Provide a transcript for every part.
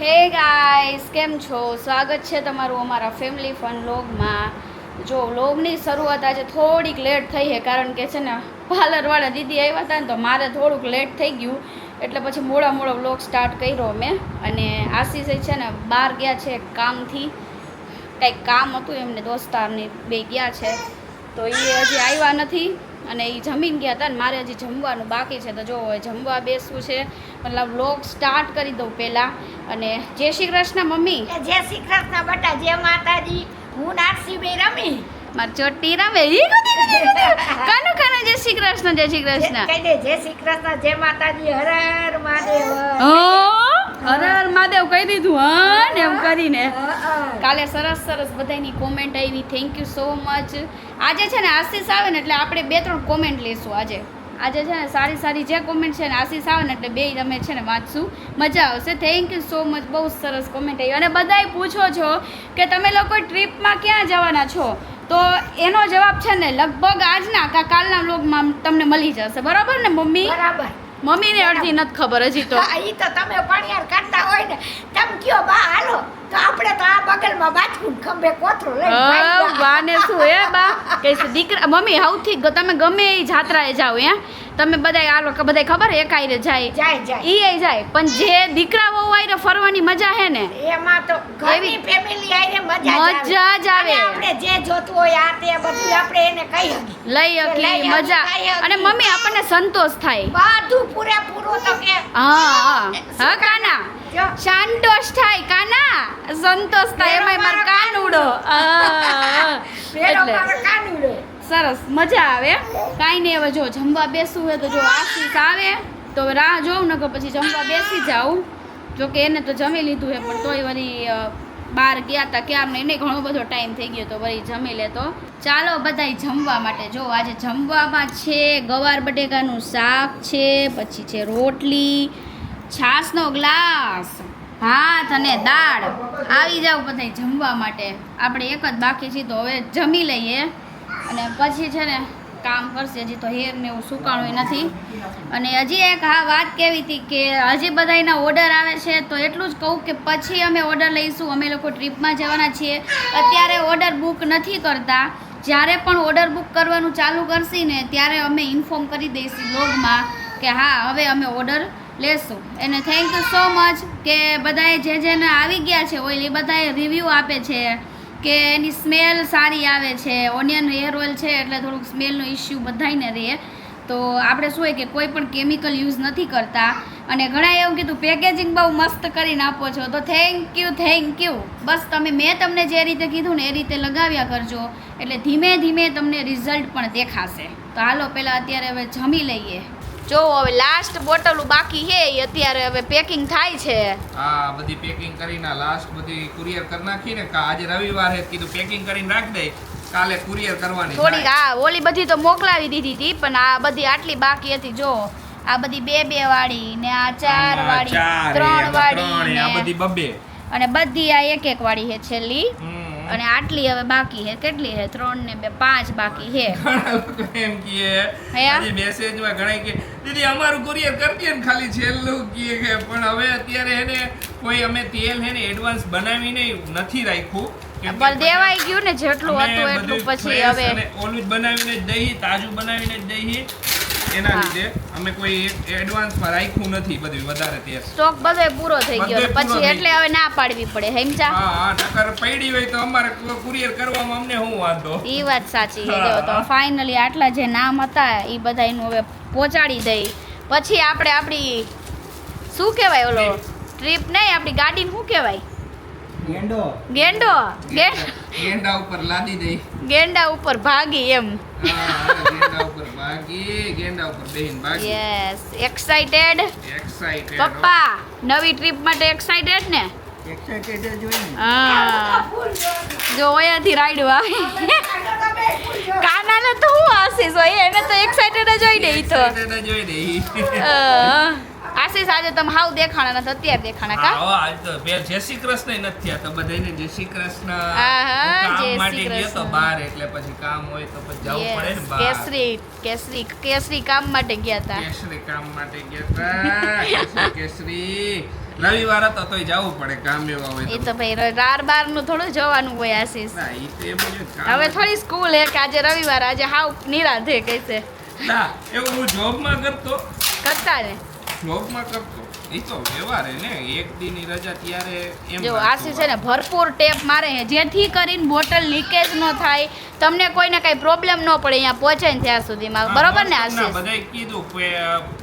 હે ગાઈસ, કેમ છો? સ્વાગત છે તમારું અમારા ફેમિલી ફન વ્લોગમાં જો વ્લોગની શરૂઆત આજે થોડીક લેટ થઈ છે, કારણ કે છે ને, પાર્લરવાળા દીદી આવ્યા હતા ને, તો મારે થોડુંક લેટ થઈ ગયું. એટલે પછી મોડા મોડો વ્લોગ સ્ટાર્ટ કર્યો મેં. અને આશીષ છે ને, બહાર ગયા છે કામથી. કંઈક કામ હતું એમને, દોસ્તારની બે ગયા છે. તો એ હજી આવ્યા નથી. અને એ જમીન ગયા હતા ને મારે હજી જમવાનું બાકી છે તો જો જમવા બેસવું છે. મતલબ વ્લોગ સ્ટાર્ટ કરી દઉં પહેલાં. અને જય શ્રી કૃષ્ણ મમ્મી. એ જય શ્રી કૃષ્ણ બટા જય માતાજી. હું નારસી બે રમી. મારી ચોટી રમે. કુદી. કાનું કાનું જય શ્રી કૃષ્ણ જય શ્રી કૃષ્ણ. જય શ્રી કૃષ્ણ જય માતાજી. હર હર મહાદેવ હર મહાદેવ કહી દીધું હા ને એમ કરીને. કાલે સરસ સરસ બધાની કોમેન્ટ આવી. થેન્ક યુ સો મચ આજે છે ને આશીષ આવે ને એટલે આપણે બે ત્રણ કોમેન્ટ લઈશું આજે. આજે છે ને સારી સારી જે કોમેન્ટ છે ને આશીષ આવે ને એટલે બે તમે છે ને વાંચશું. મજા આવશે. થેન્ક યુ સો મચ બહુ સરસ કોમેન્ટ આવી. અને બધાય પૂછો છો કે તમે લોકો ટ્રીપમાં ક્યાં જવાના છો? તો એનો જવાબ છે ને લગભગ આજના કાલના વ્લોગમાં તમને મળી જશે. બરાબર ને મમ્મી? બરાબર. મમ્મીને અડધી નથી ખબર હજી તો. ઈ તો તમે પાણીયાર કાઢતા હોય ને તમ કયો બા હાલો તો આપણે તો આ બગલમાં બાથરૂમ ખંભે કોથરો લઈ બા ને શું હે બા? કહીશ દીકરા મમ્મી સૌથી તમે ગમે એ જાત્રાએ જાઓ હે? તમે બધાય આ લોકો બધાય ખબર એકાયરે જાય. જાય જાય. એ જાય. પણ જે દીકરા વહુ આયરે ફરવાની મજા હે ને એમાં તો ઘરની ફેમિલી આઈને મજા મજા જ આવે. આપણે જે જોતું હોય આ તે બધું આપણે એને કહી હકી લઈ હકી મજા. અને મમ્મી આપણને સંતોષ થાય. બધું પૂરેપૂરો તો કે હા હા. કાના? સંતોષ થાય કાના? સંતોષ થાય. એમાં એમાંય માર કાનુડો. એટલે મારો કાનુડો. સરસ, મજા આવે. કાંઈ નહીં, હવે જો જમવા બેસવું હોય તો જો આશીષ આવે, તો રાહ જોઉં ને કે પછી જમવા બેસી જાઉં. જો કે એને તો જમી લીધું હે, પણ તોય વળી બહાર ગયા હતા ક્યારનો, એને ઘણો બધો ટાઈમ થઈ ગયો તો વળી જમી લેતો ચાલો બધાય જમવા માટે, જો આજે જમવામાં છે ગવાર બટેકાનું શાક છે, પછી છે રોટલી, છાશનો ગ્લાસ, ભાત અને દાળ. આવી જાવ બધાય જમવા માટે. આપણે એક જ બાકી છીએ તો હવે જમી લઈએ. અને પછી છે ને કામ કરશે, હજી તો હેર ને એવું સુકાણું નથી. અને હજી એક હા વાત કેવી હતી કે હજી બધાયના ઓર્ડર આવે છે, તો એટલું જ કહું કે પછી અમે ઓર્ડર લઈશું. અમે લોકો ટ્રીપમાં જવાના છીએ. અત્યારે ઓર્ડર બુક નથી કરતા. જ્યારે પણ ઓર્ડર બુક કરવાનું ચાલુ કરશી ને, ત્યારે અમે ઇન્ફોર્મ કરી દઈશું બ્લોગમાં કે હા, હવે અમે ઓર્ડર લેશું. એને થેન્ક યુ સો મચ કે બધાએ જે જેને આવી ગયા છે ઓઇલ એ બધાએ રિવ્યૂ આપે છે. કે એની સ્મેલ સારી આવે છે ઓનિયન હેર ઓઇલ છે, એટલે થોડુંક સ્મેલનો ઇસ્યુ બધાને રહે. તો આપણે શું હોય કે કોઈ પણ કેમિકલ યુઝ નથી કરતા. અને ઘણા એવું કીધું પેકેજિંગ બહુ મસ્ત કરીને આપો છો. તો થેન્ક યુ થેન્ક યુ બસ તમે મેં તમને જે રીતે કીધું ને એ રીતે લગાવ્યા કરજો. એટલે ધીમે ધીમે તમને રિઝલ્ટ પણ દેખાશે. તો હાલો પહેલાં અત્યારે હવે જમી લઈએ. જો હવે લાસ્ટ બોટલ બાકી છે એ અત્યારે હવે પેકિંગ થાય છે. હા બધી પેકિંગ કરીને લાસ્ટ બધી કુરિયર કરી નાખી ને કા- આજે રવિવાર હે કીધું પેકિંગ કરીને રાખ દે કાલે કુરિયર કરવાની થોડીક હા આ ઓલી બધી તો મોકલાવી દીધી હતી પણ આ બધી આટલી બાકી હતી જો આ બધી બે બે વાળી ને આ ચાર વાળી ત્રણ વાળી ને આ બધી બબ્બે અને બધી આ એક એક વાળી છે છેલ્લી. અને આટલી હવે બાકી છે કેટલી છે? ત્રણ ને બે પાંચ બાકી છે. એમ કે મેસેજમાં ઘણા કે દીદી અમારું કુરિયર કરતી ને ખાલી છેલ્લું કીએ કે પણ હવે અત્યારે એને કોઈ અમે તેલ હે ને એડવાન્સ બનાવીને નથી રાખ્યું. પણ દેવાઈ ગયું ને જેટલું હતું એટલું પછી હવે ઓલું જ બનાવીને જ દઈએ તાજું બનાવીને જ દઈએ. એના લીધે અમે કોઈ એડવાન્સમાં રાખ્યું નથી બધું વધારે તેલ સ્ટોક બધો પૂરો થઈ ગયો પછી એટલે હવે ના પાડવી પડે હેમચા હા હા નકર પડી હોય તો અમારે કુરિયર કરવામાં અમને શું વાંધો? એ વાત સાચી છે. જો તો ફાઇનલી આટલા જે નામ હતા એ બધા એનું હવે પહોંચાડી દઈ. પછી આપણે આપણી શું કહેવાય ઓલો? ટ્રીપ નહીં આપણી ગાડીને શું કહેવાય? ગેંડો. ગેંડો? ગેંડા ઉપર લાદી દઈ. ગેંડા ઉપર ભાગી એમ. ગેંડા ઉપર ભાગી ગેંડા ઉપર બેહીને ભાગી. યસ એક્સાઇટેડ એક્સાઇટેડ પપ્પા નવી ટ્રીપ માટે એક્સાઇટેડ ને? એક્સાઇટેડ જ હા. જો અહીંયાથી રાઈડ આવે. કાનાને તો હું આશીષ હોય એને તો એક્સાઇટેડ જ હોય ને ઈ તો. Excited જ હોય ને ઈ. આશીષ આજે તમે હાવ દેખાણા નથી અત્યારે દેખાણા કા? હા, આજ તો બે જય શ્રી કૃષ્ણ નથી થયા. તો બધાને જય શ્રી કૃષ્ણ. હું જય શ્રી કૃષ્ણ તો બહાર એટલે પછી કામ હોય તો પછી જવું પડે ને બહાર. કેસરી કેસરી કેસરી કામ માટે ગયા હતા કેસરી કામ માટે ગયા તા. કેસરી રવિવાર તો તોય જવું પડે કામ એવા હોય એ તો ભાઈ રાર બારનું થોડું જવાનું હોય આશીષ. ના ઈ તો એમ જ હવે થોડી સ્કૂલ હે કે આજે રવિવાર આજે હાવ નિરાધે કહેશે. ના એવું હું જોબમાં કરતો. કરતા ને જોબમાં કરતો. એ તો વ્યવહાર ને. એક દીની રજા ત્યારે એમ જો આશીષ છે ને ભરપૂર ટેપ મારે છે. જેથી કરીને બોટલ લીકેજ ન થાય તમને કોઈને કઈ પ્રોબ્લેમ ન પડે અહીંયા પહોંચે ને ત્યાં સુધીમાં. બરોબર ને આશીષ બધાય કીધું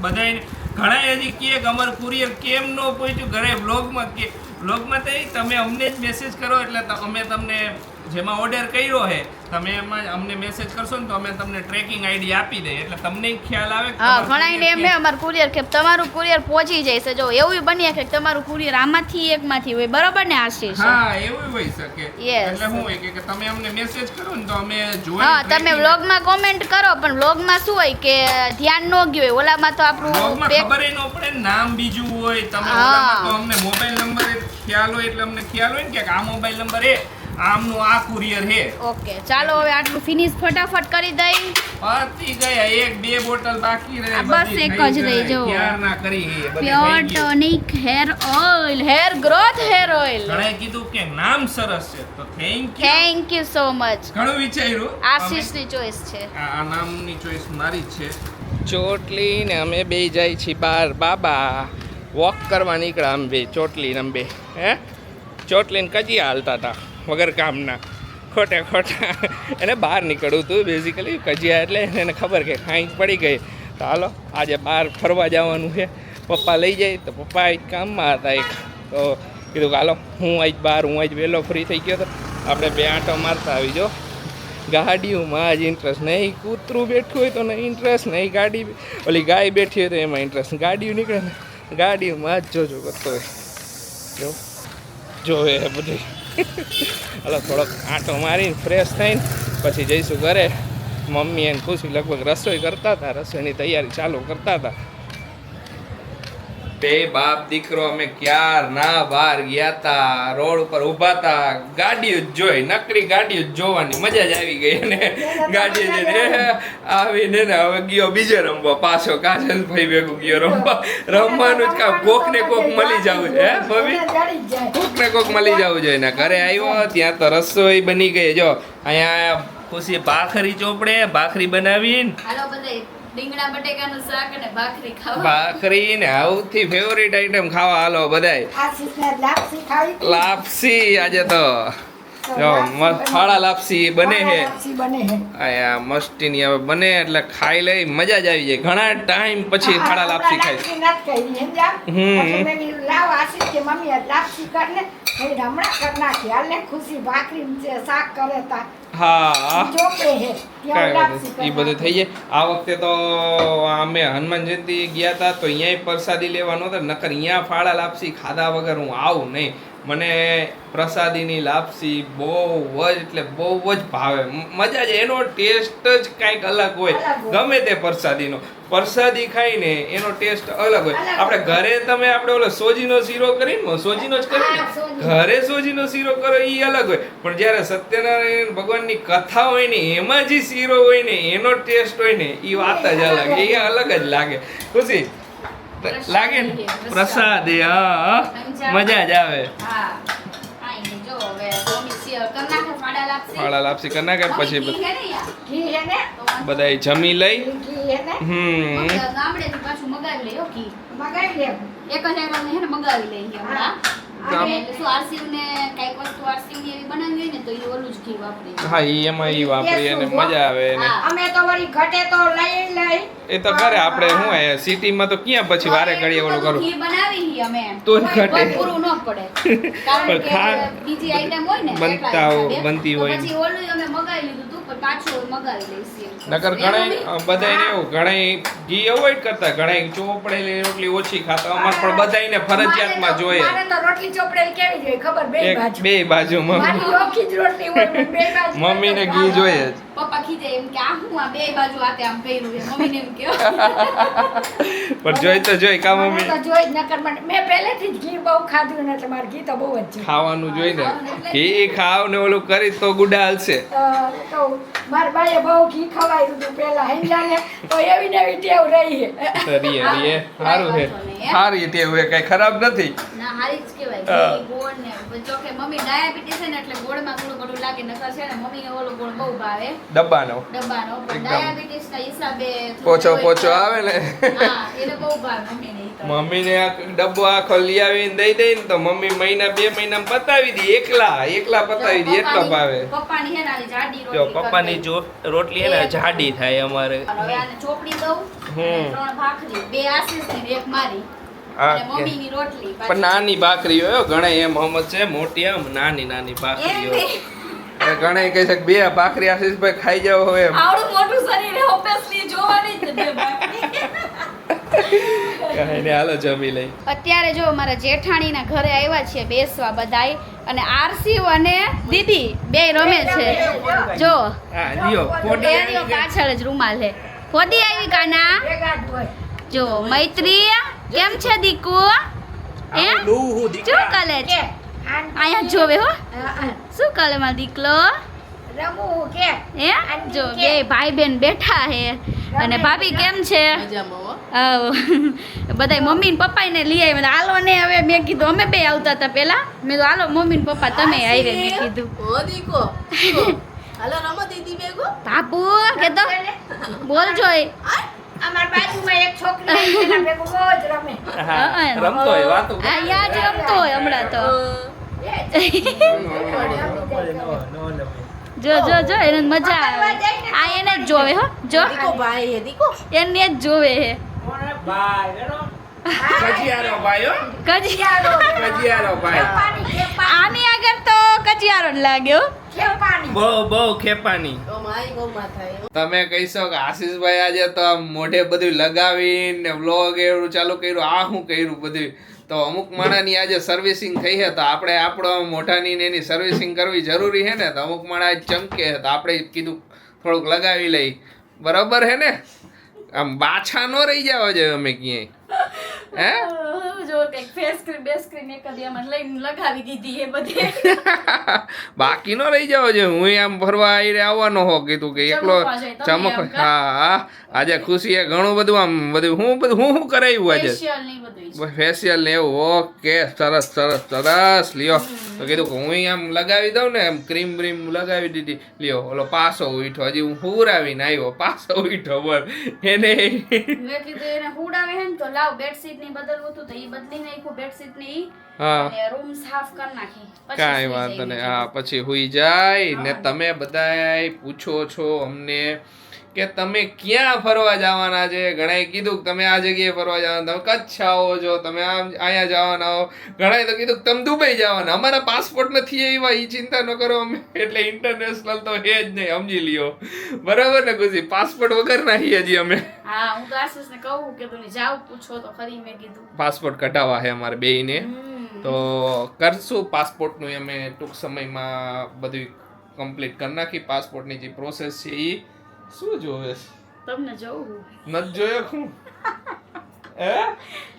બધાય ઘણા હજી કે અમારું કુરિયર કેમ ન પહોંચ્યું? ઘરે બ્લોગમાં કે બ્લોગમાં તો તમે અમને જ મેસેજ કરો એટલે અમે તમને જેમાં ઓર્ડર કર્યો છે તમે એમાં અમને મેસેજ કરશો ને તો અમે તમને ટ્રેકિંગ આઈડી આપી દઈએ. એટલે તમને ખ્યાલ આવે હા ઘણા એમ અમારું કુરિયર કે તમારું કુરિયર પહોંચી જાય છે જો એવું બની શકે કે તમારું કુરિયર આમાંથી એકમાંથી હોય બરોબર ને આશીષ હા એવું હોઈ શકે. એટલે હું હોય કે તમે અમને મેસેજ કરો ને તો અમે જોઈ હા તમે વ્લોગમાં કોમેન્ટ કરો પણ વ્લોગમાં શું હોય કે ધ્યાન ન ગયું હોય ઓલામાં તો આપણું વ્લોગમાં ખબર ન પડે નામ બીજું હોય તમે. ઓલામાં તો અમને મોબાઈલ નંબર ખ્યાલ હોય એટલે અમને ખ્યાલ હોય ને કે આ મોબાઈલ નંબર એ. આમનું આ કુરિયર હે ઓકે ચાલો હવે આટલું ફિનિશ ફટાફટ કરી દઈ. પતી ગયા એક બે બોટલ બાકી રહે બસ એક જ રહી જો જો. ક્યારના કરી હે, pure tonic hair oil hair growth hair oil ઘણે કીધું કે નામ સરસ છે તો thank you thank you so much ઘણું વિચાર્યું. આશીષની ચોઈસ છે. આ નામની ચોઈસ મારી છે. ચોટલી ને અમે બે જાય છીએ બાર. બાબા વોક કરવા નીકળ્યા અમે બે ચોટલી ને અમે બે હે? ચોટલી ને કજી હાલતા હતા. વગર કામના. ખોટે ખોટા. એને બહાર નીકળવું હતું બેઝિકલી કજિયા એટલે એને ખબર કે કાંઈક પડી ગઈ. તો હાલો, આજે બહાર ફરવા જવાનું છે. પપ્પા લઈ જાય તો પપ્પા આજ કામમાં હતા એક. તો કીધું કે હાલો, હું આજ બહાર, હું આજ વહેલો ફ્રી થઈ ગયો તો આપણે બે આંટો મારતા આવી જો. ગાડીઓમાં જ ઇન્ટરેસ્ટ નહીં. કૂતરું બેઠું હોય તો નહીં ઇન્ટરેસ્ટ નહીં ગાડી ઓલી ગાય બેઠી હોય તો એમાં ઇન્ટરેસ્ટ ગાડીઓ નીકળે ને, ગાડીઓમાં જ જોજો કરતો હોય. જો. જોવે બધું. હાલો, થોડોક આંટો મારીને ફ્રેશ થઈને પછી જઈશું ઘરે. મમ્મી એને ખુશી લગભગ રસોઈ કરતા હતા, રસોઈની તૈયારી ચાલુ કરતા હતા. બે બાપ દીકરો અમે ક્યાર ના બહાર ગયા તા રોડ ઉપર ઊભા તા ગાડીઓ જ જોઈ, નકરી ગાડીઓ જ જોવાની મજા જ આવી ગઈ. અને ગાડીઓ જઈને આવીને ને હવે ગયો બીજે રમવા પાછો કાજલભાઈ ભેગું ગયો રમવા રમવાનું જ કામ કોક ને કોક મળી જવું છે જાય કોક ને કોક મળી જવું જોઈએ. ને ઘરે આવ્યો, ત્યાં તો રસોઈ બની ગઈ. જો, અહીંયા ખુશી ભાખરી ચોપડે, ભાખરી બનાવીને રીંગણા બટેકાનું શાક અને ભાખરી ખાવા. ભાખરી ને સૌથી ફેવરિટ આઈટમ ખાવા હાલો બધાય. લાપસી ખાવી લાપસી આજે તો જો. ફાળા લાપસી બને હે અહીંયા હે હવે બને એટલે ખાઈ લઈ મજા જ આવી જાય. ઘણા ટાઈમ પછી ફાળા લાપસી સમજ્યા? હમ. પછી મેં કીધું, લાવ આશીષ કે મમ્મી લાપસી કર ને મેં કીધું, હમણાં કર નાખી. હાલ ને ખુશી ભાખરી શાક કરે તા. હા. એ બધું થઈ જાય. આ વખતે તો અમે હનુમાન જયંતિ ગયા હતા તો અહીંયા પ્રસાદી લેવાનો હતો નકર અહીંયા ફાળા લાપસી ખાધા વગર હું આવું નહીં. મને પ્રસાદીની લાપસી બહુ જ એટલે બહુ જ ભાવે. મજા જ એનો ટેસ્ટ જ કાંઈક અલગ હોય. ગમે તે પ્રસાદીનો. પ્રસાદી ખાઈને એનો ટેસ્ટ અલગ હોય. આપણે ઘરે તમે આપણે ઓલો સોજીનો શીરો કરીને સોજીનો જ કરીને ઘરે સોજીનો શીરો કરો એ અલગ હોય. પણ જ્યારે સત્યનારાયણ ભગવાનની કથા હોય ને એમાં જે શીરો હોય ને એનો ટેસ્ટ હોય ને એ વાત જ અલગ એ અલગ જ લાગે. ખુશી? લાગે ને? પ્રસાદ. હા. મજા જ આવે. ફાળા લાપસી. કરી નાખે પછી બધાય જમી લઈ. હમ. એક જ આઈટમ હે ને મગાવી લઈ એ હા એમાં ઈ વાપરી અને મજા આવે ને. અમે તો વળી ઘટે તો લઈ લઈ. એ તો કરે આપણે શું સિટીમાં તો ક્યાં પછી વારે ઘડીએ ઓલું કરું? બનાવી અમે. ઘટે. પૂરું ન પડે. કારણ પણ કે બીજી આઈટમ હોય ને બનતા. બનતી હોય. પછી ઓલું અમે મગાવી લીધું નકર ઘણા બધાય એવું ઘણા ઘી અવોઈડ કરતા. ઘણા ચોપડેલી રોટલી ઓછી ખાતા. અમાર પણ બધાયને ફરજિયાતમાં જોઈએ. તો રોટલી ચોપડેલી કેવી જોઈએ ખબર? બે બાજુ. બે બાજુ મમ્મી. મમ્મીને ઘી જોઈએ પપ્પા ખીજે એમ કે આ હું આ બે બાજુ આતે આમ કર્યું છે? મમ્મીને એમ કે પણ જોઈ તો જોઈ કા મમ્મી? તો જોઈ જ નકર મને મેં પહેલેથી જ ઘી બહુ ખાધું ને એટલે મારે ઘી તો બહુ જ છે. ખાવાનું જોઈ ને ઘી ખાવ ને ઓલું કરી તો ગુડા હાલશે. તો માર બાઈએ બહુ ઘી ખવાયું હતું પહેલા હિંજાને તો એવી ને એવી ટેવ રહી છે. સરી હરી એ સારું છે. હે? સારી ટેવ એ કઈ ખરાબ નથી. ના હારી જ કહેવાય. ગોળ ને જો કે મમ્મી ડાયાબિટીસ છે ને એટલે ગોળમાં થોડું ઘણું લાગે નકર છે ને મમ્મીને ઓલું ગોળ બહુ ભાવે. ડબ્બાનો. ડબ્બાનો પણ એકદમ. ડાયાબિટીસ ના હિસાબે પોચો પોચો આવે ને. હા એને બહુ ભાવે મમ્મીને ઈ તો. મમ્મીને આ ડબ્બો આખો લઈ આવીને દઈ દઈ ને તો મમ્મી મહિના બે મહિનામાં પતાવી દી. એકલા એકલા પતાવી દી એટલો ભાવે. પપ્પાની હે ને જો રોટલી પપ્પાની જો રોટલી હે ને જાડી થાય અમારે. હવે આને ચોપડી દઉં હમ. ત્રણ ભાખરી. બે આશીષની એક મારી. પણ નાની ભાખરી ઘણા એમ હમ છે મોટી આમ નાની નાની ભાખરી એમ હોય. નહીં. અને ઘણા કહે છે બે ભાખરી આશીષભાઈ ખાઈ જાવ હવે એમ. આવડું મોટું શરીર ઓબ્વિયસલી જોવાની જ બે ભાખરી. હાલો જમી લઈ. અત્યારે જો અમારા જેઠાણીના ઘરે આવ્યા છે બેસવા બધાય અને આરસી અને દીદી બે રમે છે. જો હા પાછળ જ રૂમાલ છે ખોદી આવી કાના? જ મૈત્રી કેમ છે દીકુ? એ શું કલે છે? અહીંયા જોવે હો. શું કરે માં દીકલો રમવું કે? હે? જો બે ભાઈ બેન બેઠા હે. અને ભાભી કેમ છે? બધા મમ્મી ને પપ્પા ને લઈ આવ્યા હાલો ને હવે મેં કીધું અમે બે આવતા હતા પેલા મેં કીધું હાલો મમ્મી ને પપ્પા તમે આવી મેં કીધું. ઓ દીકો. હાલો રમો દીદી ભેગો. બાપુ કે તો બોલજો એ. અમાર બાજુમાં એક છોકરી આવી, એના ભેગું બહુ જ રમે. હા, રમતો હોય વાતો આ યાદ રમતો હોય હમણાં તો. જો જો જો એને મજા આવે. આ એને જ જોવે હો. જો. દીકો ભાઈ હે દીકો. એને જ જોવે હે. કજિયારો ભાઈ હો. કજિયારો. કજિયારો ભાઈ. આની આગળ તો કજિયારો જ લાગ્યો બહુ બહુ ખેપાની. ઓ મારી બહુ માં થાય તમે કહીશો કે આશીષભાઈ આજે તો આમ મોઢે બધું લગાવીને વ્લોગ એવું ચાલુ કર્યું આ શું કર્યું બધું. તો અમુક માણાની આજે સર્વિસિંગ થઈ હે તો આપણે આપણો મોઢાની ને એની સર્વિસિંગ કરવી જરૂરી છે ને? તો અમુક માણા ચમકે તો આપણે કીધું થોડુંક લગાવી લઈ. બરાબર હે ને? આમ બાછા ન રહી જાવ જોઈએ અમે ક્યાંય. હે? કંઈક ફેસ ક્રીમ બેસ ક્રીમ એક જ એમાં લઈને લગાવી દીધી એ બધી. બાકી નો રહી જાવ છે હું આમ ફરવા આવીને આવવાનો હો કીધું કે એકલો ચમક હા આજે ખુશીએ ઘણું બધું આમ બધું હું બધું હું શું કરાવ્યું આજે? ફેશિયલ ને એવું ઓકે સરસ સરસ સરસ. લ્યો. તો કીધું કે હું આમ લગાવી દઉં ને એમ ક્રીમ બ્રીમ લગાવી દીધી. લ્યો ઓલો પાસો ઉઠો. હજી હું હુરાવીને આવ્યો. પાસો ઉઠો બોલ. એને મેં કીધું એને હુડાવે હે ને તો લાવ બેડશીટની બદલવું હતું તો એ બદલી નાખ્યું બેડશીટની ઈ હા. રૂમ સાફ કરી નાખી. કાંઈ વાંધો નહીં. હા પછી હુઈ જાય ને તમે બધાય પૂછો છો અમને કે તમે ક્યાં ફરવા જવાના છે? ઘણાએ કીધું કે તમે આ જગ્યાએ ફરવા જવાના. તમે કચ્છ આવો છો તમે આમ અહીંયા જવાના હો. ઘણાએ તો કીધું તમે દુબઈ જવાના. અમારા પાસપોર્ટ નથી એવા એ ચિંતા ન કરો અમે. એટલે ઇન્ટરનેશનલ તો હે જ નહીં સમજી લ્યો. બરાબર ને ખુશી પાસપોર્ટ વગર ના હજી અમે. હા હું ક્લાસીસ ને કહું કે તમે જાવ પૂછો તો ખરી મેં કીધું. પાસપોર્ટ કઢાવવા છે અમારે બેયને. ને તો કરશું પાસપોર્ટનું અમે ટૂંક સમયમાં બધું કમ્પ્લીટ કરી નાખી. પાસપોર્ટની જે પ્રોસેસ છે એ શું જોવે? તમને જોવું નથી જોયો હું હે?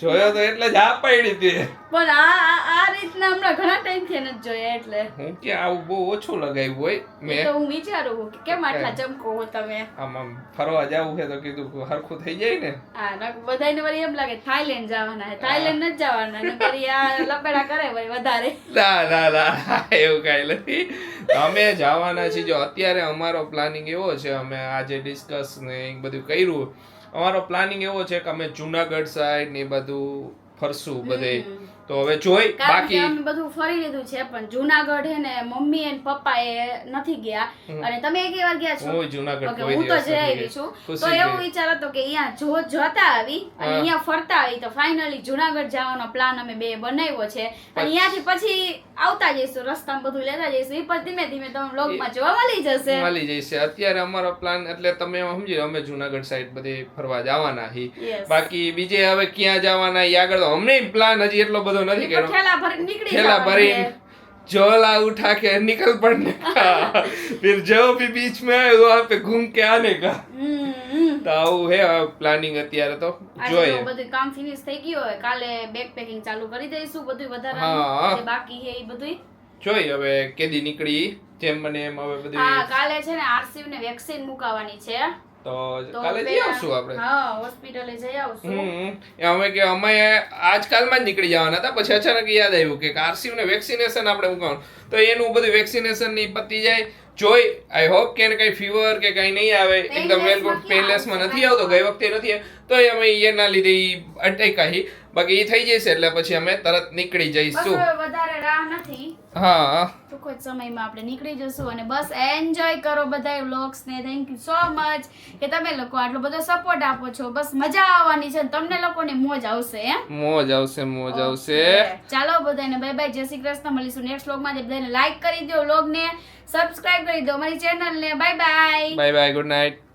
જોયો તો એટલે જ આ પડી હતી. પણ આ આ- રીતના હમણાં ઘણા ટાઈમથી નથી જોયા એટલે. હું કે આવું બહુ ઓછું લગાવ્યું હોય મેં. તો હું વિચારું કે કેમ આટલા ચમકો હો તમે? આમ આમ ફરવા જવું છે તો કીધું હરખું થઈ જાય ને. હા બધાને વળી એમ લાગે થાઈલેન્ડ જવાના છે. થાઈલેન્ડ નથી જવાના ને વળી આ લપેડા કરે વળી વધારે. ના ના ના એવું કાંઈ નથી. અમે જવાના છીએ. જો અત્યારે અમારો પ્લાનિંગ એવો છે અમે આજે ડિસ્કસ ને બધું કર્યું. અમારો પ્લાનિંગ એવો છે કે અમે જુનાગઢ સાઈડ ને બધું ફરશું બધે. તો હવે જોઈ બાકી અમે બધું ફરી લીધું છે પણ જુનાગઢ હે ને મમ્મી એન પપ્પા એ નથી ગયા. અને તમે એક વાર ગયા છો? હું જુનાગઢ કોઈ હું તો જઈ આવી છું. તો એવું વિચાર હતો કે અહીંયા જો જોતા આવી અને. અહીંયા ફરતા આવી તો ફાઇનલી જુનાગઢ જવાનો પ્લાન અમે બે બનાવ્યો છે. અને અહીંયાથી પછી આવતા જઈશું રસ્તામાં બધું લેતા જઈશું. એ પછી ધીમે ધીમે તમે વ્લોગમાં જોવા મળી જશે. મળી જશે. અત્યારે અમારો પ્લાન એટલે તમે સમજી અમે જુનાગઢ સાઈડ બધે ફરવા જવાના હી. બાકી બીજે હવે ક્યાં જવાના એ આગળ તો અમને પ્લાન હજી એટલો બધો નથી કર્યો. ઠેલા ભરી નીકળી ઠેલા જવાનું भरी છે. झोला उठा के निकल पड़ने का फिर जो भी बीच में आए वहाँ पे घूम के आने का હમ, હમ. તો આવું હે પ્લાનિંગ અત્યારે તો આજે જોઈએ તો બધું કામ ફિનિશ થઈ ગયું હોય કાલે બેગ પેકિંગ ચાલુ કરી દઈશું બધું હા. વધારાનું જે બાકી છે એ બધું જોઈએ હવે કેદી નીકળી જેમ મને એમ હવે હા બધું કાલે છે ને આરસીવ ને વેક્સિન મુકાવાની છે તો કાલે જઈ આવશું આપણે. હા હોસ્પિટલે જઈ આવશું. હમ એ અમે કે અમે આજકાલમાં જ નીકળી જવાના હતા. પછી અચાનક યાદ આવ્યું કે આરસીયુ ને વેક્સિનેશન આપણે મૂકવાનું તો એનું બધું વેક્સિનેશનની પતી જાય. જોઈ આઈ હોપ કે એને કઈ ફીવર કે કઈ નહીં આવે. એકદમ વેલ ગુડ નથી પેનલેસમાં નથી આવતો. ગઈ વખતે નથી. તો એ અમે એના લીધે એ અટકાઈ બાકી એ થઈ જશે એટલે પછી અમે તરત નીકળી જઈશું. વધારે રાહ નથી. હા. ટૂંક જ સમયમાં આપણે નીકળી જશું અને બસ એન્જોય કરો બધા વ્લોગ્સ ને. થેન્ક યુ સો મચ કે તમે લોકો આટલો બધો સપોર્ટ આપો છો. બસ મજા આવવાની છે તમને લોકોને મોજ આવશે એમ? મોજ આવશે મોજ આવશે. ચાલો બધાને બાય બાય જય શ્રી કૃષ્ણ. મળીશું નેક્સ્ટ વ્લોગમાં બધાને લાઈક કરી દો વ્લોગને સબસ્ક્રાઇબ કરી દો અમારી ચેનલને bye bye bye bye good night